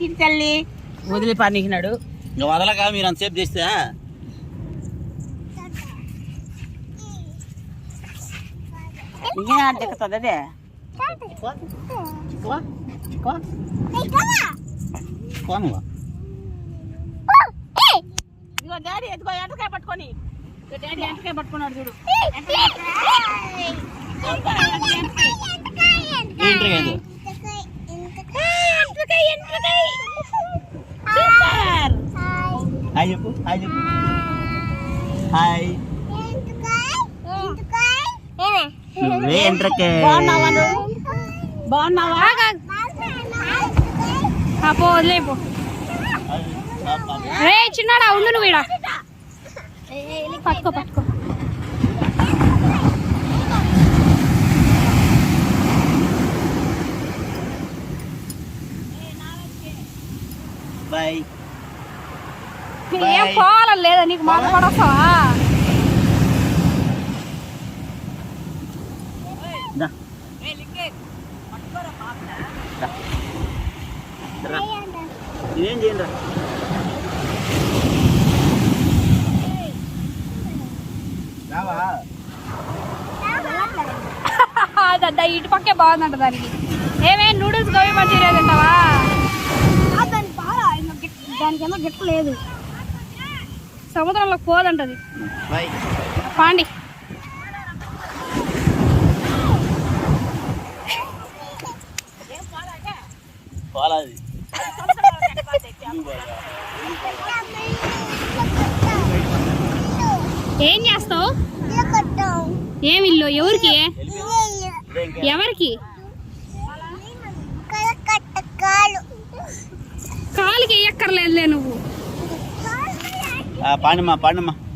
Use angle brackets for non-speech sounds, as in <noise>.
తిని తల్లి. వదిలి పనికినాడు ఇంకా వదలక మీరు అంతసేపు చేస్తే ఇంకా దిక్కుతుంది అదే కోను ఇదిగో డాడీ ఎదుగో ఎంటకాయ పట్టుకొని. డాడీ ఎంటకాయ పట్టుకున్నాడు చూడు. సూపర్ హాయ్ చెప్పు హాయ్ చెప్పు హాయ్ నువ్వే ఎంట్రకే. బాగున్నావా నువ్వు? బాగున్నావా? పో వదిలేపో రే చిన్నాడా ఉండు నువ్వు ఈడ. పట్టుకో పట్టుకో. బాయ్ ఏం పోవాలని లేదా? నీకు మాట రా. ఇదేం చేయండి రా రావా? <laughs> అదంతా ఇటు పక్కే బాగుందంట దానికి. ఏమే నూడిల్స్ గోబీ మంచూరియా తింటావా? ఏమో గిట్ట లేదు. సముద్రంలోకి పోదంటది. పాండి. పోలాది ఏం చేస్తావు? ఏమి ఇల్లు? ఎవరికి? ఎవరికి? అక్కర్లేదులే నువ్వు. పాండమ్మా పాండమ్మా.